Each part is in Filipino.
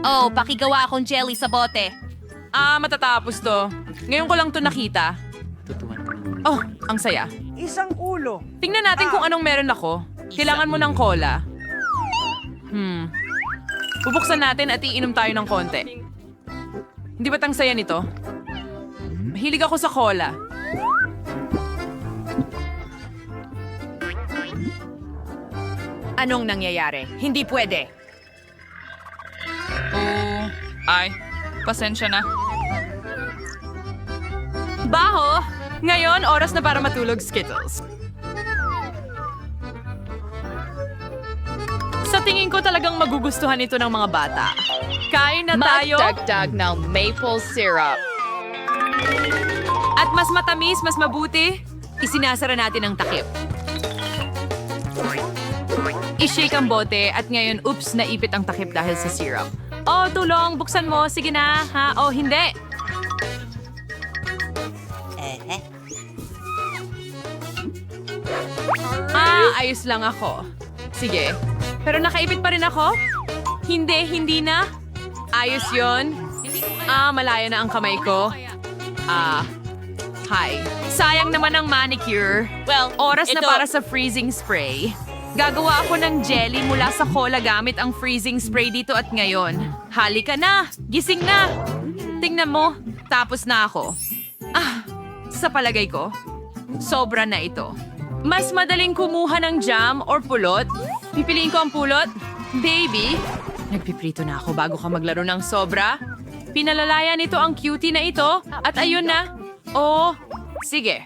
Oh, pakigawa akong jelly sa bote. Ah, matatapos to. Ngayon ko lang to nakita. Oh, ang saya. Isang ulo. Tingnan natin kung anong meron ako. Kailangan mo ng cola. Hmm. Bubuksan natin at iinom tayo ng konti. Hindi ba tang saya nito? Mahilig ako sa cola. Anong nangyayari? Hindi pwede. Ay, pasensya na. Baho! Ngayon, oras na para matulog, Skittles. Sa tingin ko talagang magugustuhan ito ng mga bata. Kain na tayo. Magdagdag ng maple syrup. At mas matamis, mas mabuti, isinasara natin ang takip. I-shake ang bote at ngayon, oops, naipit ang takip dahil sa syrup. Oh, tulong, buksan mo. Sige na, ha? Oh, hindi. Ah, ayos lang ako. Sige. Pero nakaipit pa rin ako? Hindi, hindi na. Ayos yon. Ah, malaya na ang kamay ko. Ah, hi. Sayang naman ang manicure. Well, oras na para sa freezing spray. Gagawa ako ng jelly mula sa cola gamit ang freezing spray dito at ngayon. Halika na! Gising na! Tingnan mo, tapos na ako. Ah, sa palagay ko, sobra na ito. Mas madaling kumuha ng jam or pulot. Pipiliin ko ang pulot. Baby, nagpiprito na ako bago ka maglaro ng sobra. Pinalalaya nito ang cutie na ito at ayun na. Oh, sige.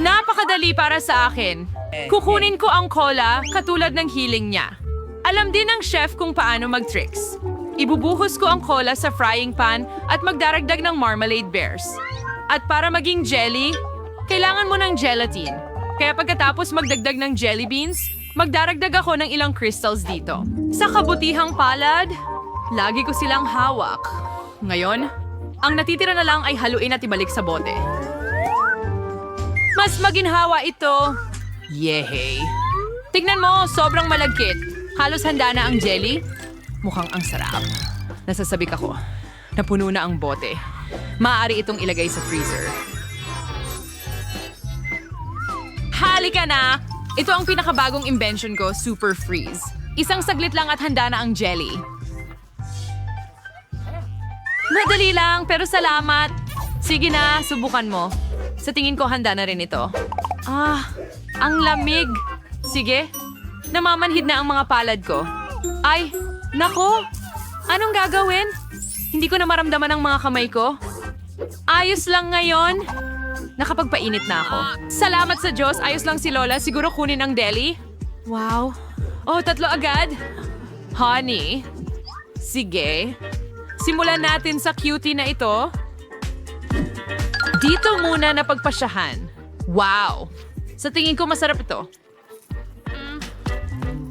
Napakadali para sa akin. Kukunin ko ang cola katulad ng healing niya. Alam din ng chef kung paano mag-tricks. Ibubuhos ko ang cola sa frying pan at magdaragdag ng marmalade bears. At para maging jelly, kailangan mo ng gelatin. Kaya pagkatapos magdagdag ng jelly beans, magdaragdag ako ng ilang crystals dito. Sa kabutihang palad, lagi ko silang hawak. Ngayon, ang natitira na lang ay haluin at ibalik sa bote. Mas maginhawa ito. Yehey. Tignan mo, sobrang malagkit. Halos handa na ang jelly. Mukhang ang sarap. Nasasabik ako. Napuno na ang bote. Maaari itong ilagay sa freezer. Halika na! Ito ang pinakabagong invention ko, Super Freeze. Isang saglit lang at handa na ang jelly. Madali lang, pero salamat. Sige na, subukan mo. Sa tingin ko, handa na rin ito. Ah, ang lamig. Sige, namamanhid na ang mga palad ko. Ay, nako! Anong gagawin? Hindi ko na maramdaman ang mga kamay ko. Ayos lang ngayon. Nakapagpainit na ako. Salamat sa Diyos, ayos lang si Lola. Siguro kunin ang deli. Wow. Oh, tatlo agad. Honey. Sige. Simulan natin sa cutie na ito. Dito muna na pagpasyahan. Wow! Sa tingin ko masarap ito.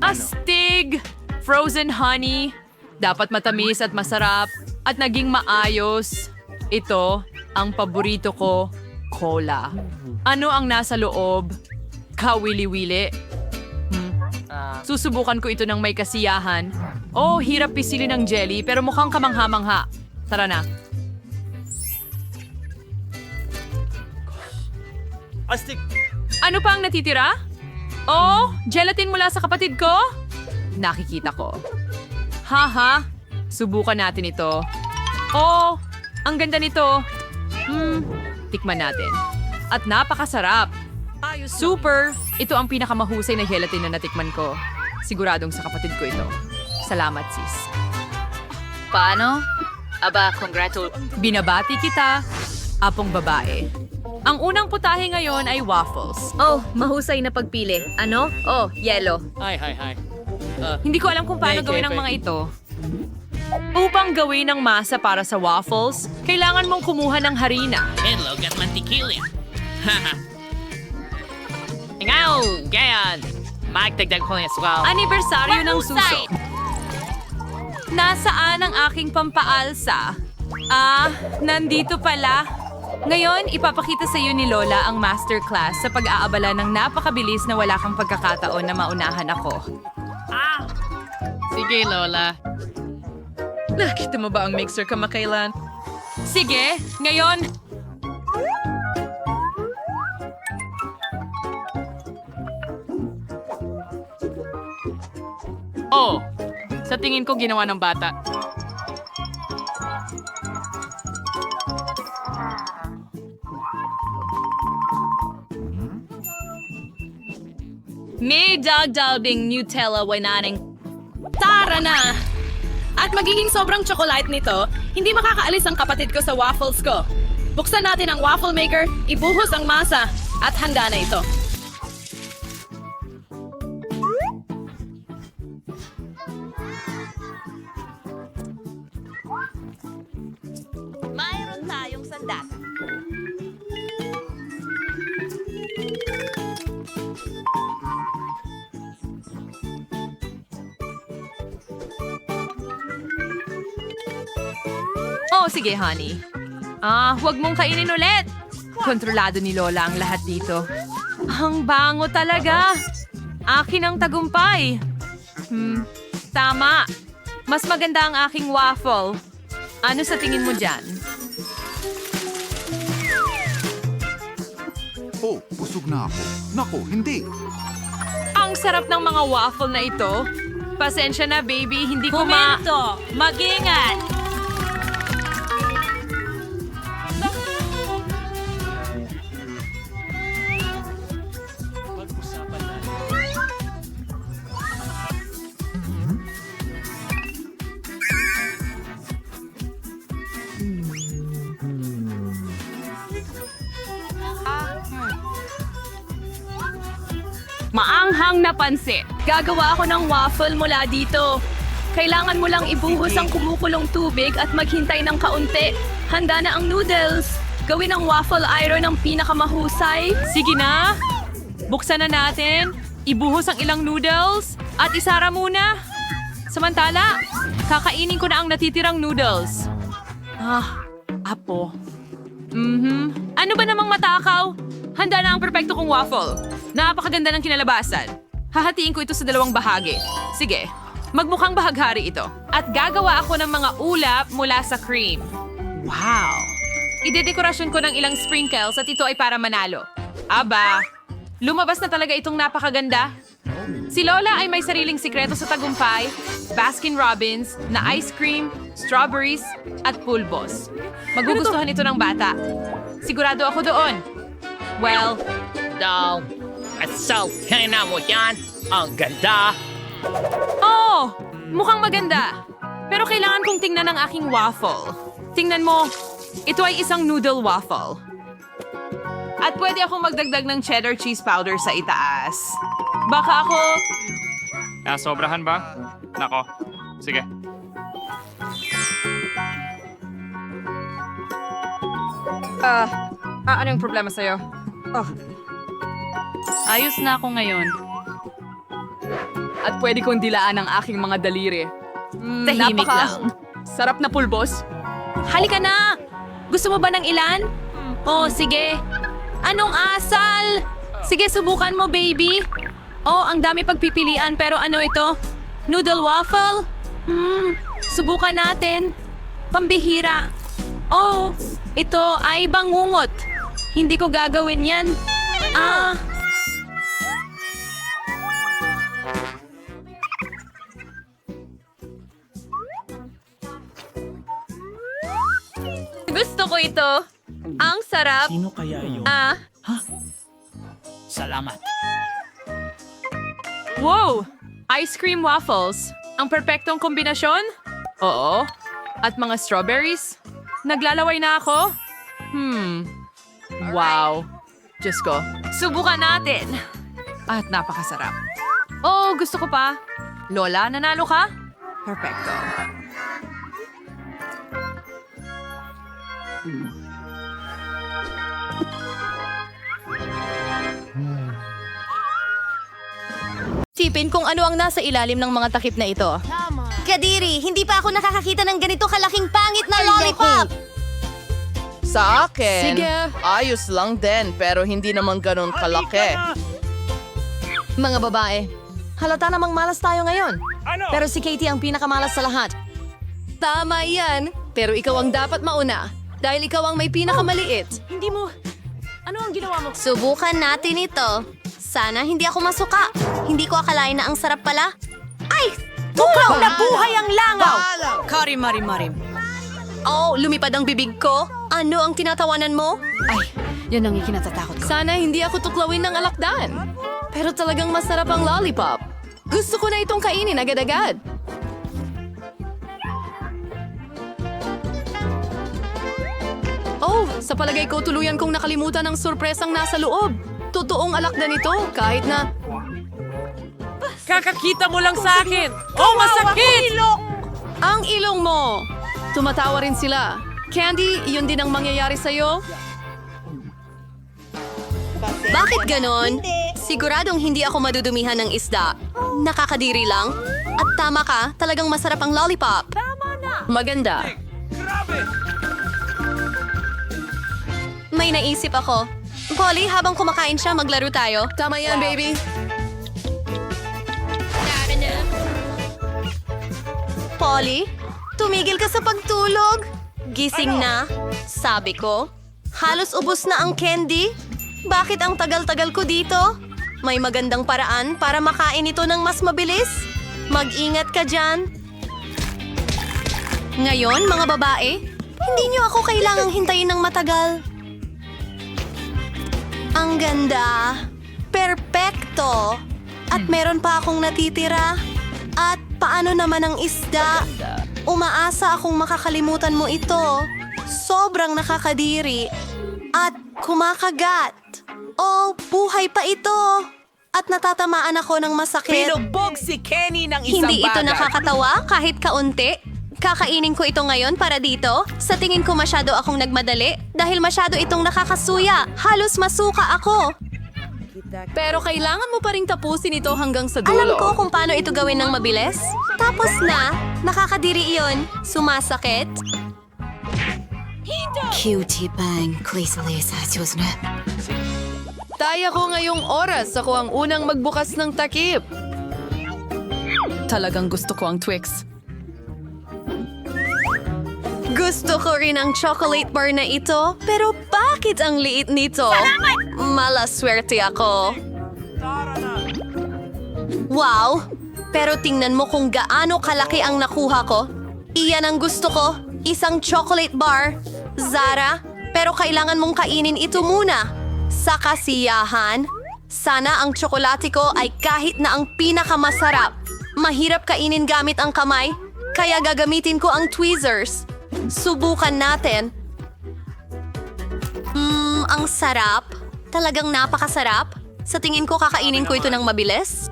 Astig! Frozen honey. Dapat matamis at masarap. At naging maayos. Ito, ang paborito ko, cola. Ano ang nasa loob? Kawili-wili. Hmm. Susubukan ko ito ng may kasiyahan. Oh, hirap pisilin ng jelly pero mukhang kamangha-mangha. Tara na. Astig. Ano pa ang natitira? Oh, gelatin mula sa kapatid ko? Nakikita ko. Haha, subukan natin ito. Oh, ang ganda nito. Hmm, tikman natin. At napakasarap. Super! Ito ang pinakamahusay na gelatin na natikman ko. Siguradong sa kapatid ko ito. Salamat, sis. Paano? Aba, congratul... Binabati kita, apong babae. Ang unang putahe ngayon ay waffles. Oh, mahusay na pagpili. Ano? Oh, yellow. Hi, hi, hi. Hindi ko alam kung paano Okay, gawin ang mga ito. Upang gawin ang masa para sa waffles, kailangan mong kumuha ng harina. Hello, got mantikilya. Haha. Ngaw, gayan. Magdagdag ko ng aswal. Anibersaryo ng Mahusay! suso. Nasaan ang aking pampaalsa? Ah, nandito pala. Ngayon, ipapakita sa iyo ni Lola ang masterclass sa pag-aabala ng napakabilis na wala kang pagkakataon na maunahan ako. Ah! Sige, Lola. Nakita mo ba ang mixer kamakailan? Sige, ngayon. Oh, sa tingin ko ginawa ng bata. May dagdag ding Nutella winaning. Tara na! At magiging sobrang chocolate nito, hindi makakaalis ang kapatid ko sa waffles ko. Buksan natin ang waffle maker, ibuhos ang masa, at handa na ito. Oh, sige, honey. Ah, huwag mong kainin ulit. Kontrolado ni Lola ang lahat dito. Ang bango talaga. Akin ang tagumpay. Hmm, tama. Mas maganda ang aking waffle. Ano sa tingin mo dyan? Oh, busog na ako. Nako, hindi. Ang sarap ng mga waffle na ito. Pasensya na, baby. Hindi ko ma... Mag-ingat! Maanghang na pansit. Gagawa ako ng waffle mula dito. Kailangan mo lang ibuhos ang kumukulong tubig at maghintay ng kaunti. Handa na ang noodles. Gawin ang waffle iron ng pinakamahusay. Sige na. Buksan na natin. Ibuhos ang ilang noodles. At isara muna. Samantala, kakainin ko na ang natitirang noodles. Ah, apo. Mhm. Ano ba namang matakaw? Handa na ang perpekto kong waffle. Napakaganda ng kinalabasan. Hahatiin ko ito sa dalawang bahagi. Sige, magmukhang bahaghari ito. At gagawa ako ng mga ulap mula sa cream. Wow! Idedekorasyon ko ng ilang sprinkles at ito ay para manalo. Aba, lumabas na talaga itong napakaganda. Si Lola ay may sariling sikreto sa tagumpay, Baskin Robbins, na ice cream, strawberries, at pulbos. Magugustuhan ito ng bata. Sigurado ako doon. Well, Daw. At so, tingnan mo yan. Ang ganda. oh! Mukhang maganda. Pero kailangan kong tingnan ang aking waffle. Tingnan mo, ito ay isang noodle waffle. At pwede akong magdagdag ng cheddar cheese powder sa itaas. Baka ako... Ah, sobrahan ba? Nako. Sige. Ah, ah, ano yung problema sa'yo? Ayos na ako ngayon. At pwede kong dilaan ang aking mga daliri. Mm, Tahimik lang. Sarap na pulbos. Halika na! Gusto mo ba ng ilan? Oh, sige. Anong asal? Sige, subukan mo, baby. Oh, ang dami pagpipilian pero ano ito? Noodle waffle? Hmm, subukan natin. Pambihira. Oh, ito ay bangungot. Hindi ko gagawin yan. Ah, Gusto ko ito. Ang sarap. Sino kaya yun? Ah, Salamat. wow! Ice cream waffles. Ang perpektong kombinasyon? Oo. At mga strawberries? Naglalaway na ako? Hmm. Wow. Diyos ko. Subukan natin. At napakasarap. Oh, gusto ko pa. Lola, nanalo ka? Perfecto. Tipin kung ano ang nasa ilalim ng mga takip na ito. Kadiri, hindi pa ako nakakakita ng ganito kalaking pangit na lollipop! Sa akin, Sige. ayos lang din pero hindi naman ganun kalaki. Mga babae, Halata namang malas tayo ngayon. Ano? Pero si Katie ang pinakamalas sa lahat. Tama yan. Pero ikaw ang dapat mauna. Dahil ikaw ang may pinakamaliit. Hindi mo... Ano ang ginawa mo? Subukan natin ito. Sana hindi ako masuka. Hindi ko akalain na ang sarap pala. Ay! Tukaw na buhay ang langaw! Karim, marim, marim. Oh, lumipad ang bibig ko. Ano ang tinatawanan mo? Ay, yan ang ikinatatakot ko. Sana hindi ako tuklawin ng alakdan. Pero talagang masarap ang lollipop. Gusto ko na itong kainin agad-agad. Oh, sa palagay ko tuluyan kong nakalimutan ang sorpresang nasa loob. Totoong alakdan ito, kahit na... Kakakita mo lang sa akin! Oh, masakit! Ang ilong mo! Tumatawa rin sila. Candy, yun din ang mangyayari sa'yo? Bakit ganon? Siguradong hindi ako madudumihan ng isda. Nakakadiri lang. At tama ka, talagang masarap ang lollipop. Maganda. May naisip ako. Polly, habang kumakain siya, maglaro tayo. Tama yan, baby. Polly, tumigil ka sa pagtulog. Gising na, sabi ko. Halos ubos na ang candy. Bakit ang tagal-tagal ko dito? May magandang paraan para makain ito ng mas mabilis. Mag-ingat ka dyan. Ngayon, mga babae, hindi niyo ako kailangang hintayin ng matagal. Ang ganda. Perpekto. At meron pa akong natitira. At paano naman ang isda? Umaasa akong makakalimutan mo ito. Sobrang nakakadiri. At kumakagat. Oh, buhay pa ito. At natatamaan ako ng masakit. Pinubog si Kenny ng isang Hindi ito bagay. nakakatawa kahit kaunti. Kakainin ko ito ngayon para dito. Sa tingin ko masyado akong nagmadali dahil masyado itong nakakasuya. Halos masuka ako. Pero kailangan mo pa rin tapusin ito hanggang sa dulo. Alam ko kung paano ito gawin ng mabilis. Tapos na, nakakadiri iyon. Sumasakit. Cutie bang, na. Taya ko ngayong oras. Ako ang unang magbukas ng takip. Talagang gusto ko ang Twix. Gusto ko rin ang chocolate bar na ito, pero bakit ang liit nito? Malaswerte ako. Wow! Pero tingnan mo kung gaano kalaki ang nakuha ko. Iyan ang gusto ko, isang chocolate bar. Zara, pero kailangan mong kainin ito muna. Sa kasiyahan, sana ang tsokolate ko ay kahit na ang pinakamasarap. Mahirap kainin gamit ang kamay, kaya gagamitin ko ang tweezers. Subukan natin. Mmm, ang sarap. Talagang napakasarap. Sa tingin ko kakainin ko ito ng mabilis.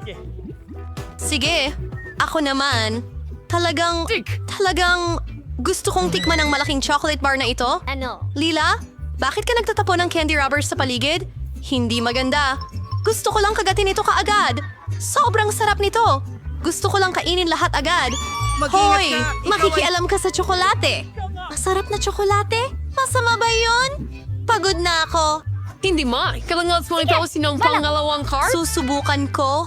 Sige, ako naman. Talagang, talagang gusto kong tikman ang malaking chocolate bar na ito. Ano? Lila, bakit ka nagtatapon ng candy rubbers sa paligid? Hindi maganda. Gusto ko lang kagatin ito kaagad. Sobrang sarap nito. Gusto ko lang kainin lahat agad. Hoy, ka. Makikialam ka sa tsokolate. Masarap na tsokolate? Masama ba yun? Pagod na ako. Hindi ma. Kailangan mo ito sinong pangalawang card? Susubukan ko.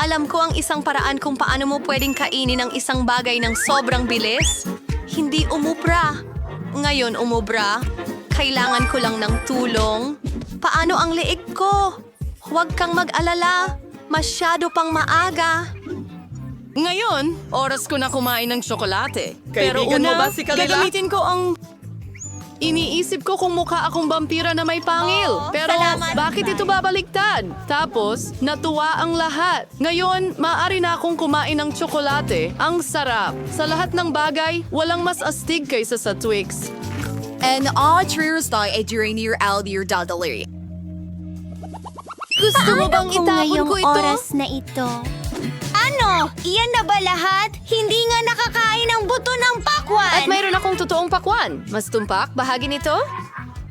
Alam ko ang isang paraan kung paano mo pwedeng kainin ang isang bagay ng sobrang bilis. Hindi umubra. Ngayon umubra. Kailangan ko lang ng tulong. Paano ang leeg ko? Huwag kang mag-alala. Masyado pang maaga. Ngayon, oras ko na kumain ng tsokolate. Pero Kaibigan una, mo ba si Kalila? gagamitin ko ang... Iniisip ko kung mukha akong vampira na may pangil. Oo, Pero salamat. bakit ito babaliktad? Tapos, natuwa ang lahat. Ngayon, maaari na akong kumain ng tsokolate. Ang sarap. Sa lahat ng bagay, walang mas astig kaysa sa Twix. En atriers tayo ay during your aldir dadali. Gusto mo bang itapon ko ito? na ito? Ano? Iyan na ba lahat? Hindi nga nakakain ang buto ng pakwan! At mayroon akong totoong pakwan. Mas tumpak, bahagi nito?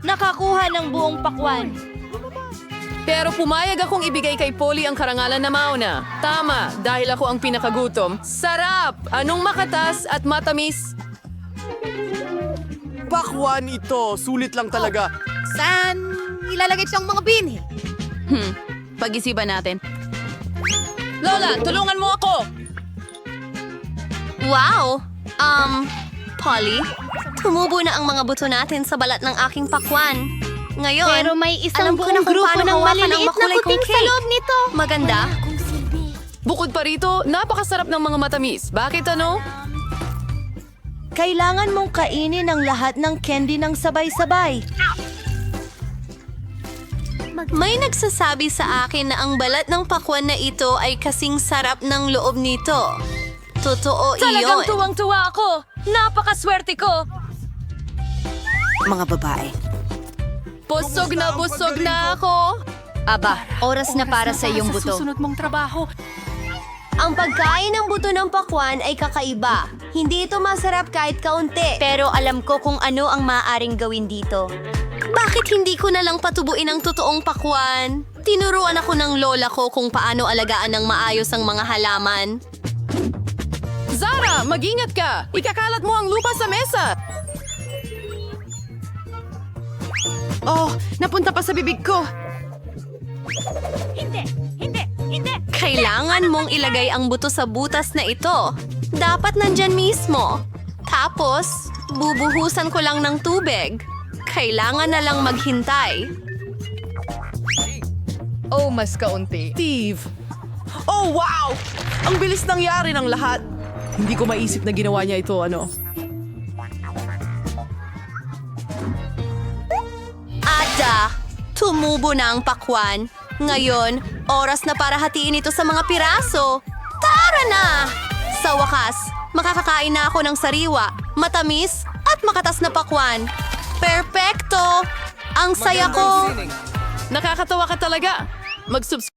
Nakakuha ng buong pakwan. Pero pumayag akong ibigay kay Polly ang karangalan na mauna. Tama, dahil ako ang pinakagutom. Sarap! Anong makatas at matamis? Pakwan ito. Sulit lang talaga. Saan ilalagay siyang mga binhi? Hmm, pag-isipan natin. Lola, tulungan mo ako! Wow! Um, Polly, tumubo na ang mga buto natin sa balat ng aking pakwan. Ngayon, Pero may isang alam ko na kung grupo paano ng hawakan ang maliliit na makulay kong kuting sa cake. loob nito. Maganda. Bukod pa rito, napakasarap ng mga matamis. Bakit ano? Kailangan mong kainin ang lahat ng candy ng sabay-sabay. May nagsasabi sa akin na ang balat ng pakwan na ito ay kasing sarap ng loob nito. Totoo Talagang iyon. tuwang-tuwa ako. Napakaswerte ko. Mga babae. Busog na busog na ako! Aba, oras na para sa iyong buto. mong trabaho. Ang pagkain ng buto ng pakwan ay kakaiba. Hindi ito masarap kahit kaunti. Pero alam ko kung ano ang maaaring gawin dito. Bakit hindi ko na lang patubuin ang totoong pakwan? Tinuruan ako ng lola ko kung paano alagaan ng maayos ang mga halaman. Zara, mag-ingat ka! Ikakalat mo ang lupa sa mesa! Oh, napunta pa sa bibig ko. Kailangan mong ilagay ang buto sa butas na ito. Dapat nandyan mismo. Tapos, bubuhusan ko lang ng tubig. Kailangan na lang maghintay. Oh, mas kaunti. Steve! Oh, wow! Ang bilis nangyari ng lahat. Hindi ko maisip na ginawa niya ito, ano? Ada, tumubo na ang pakwan. Ngayon, oras na para hatiin ito sa mga piraso. Tara na! Sa wakas, makakakain na ako ng sariwa, matamis at makatas na pakwan. Perpekto! Ang saya ko! Nakakatawa ka talaga. Mag-subscribe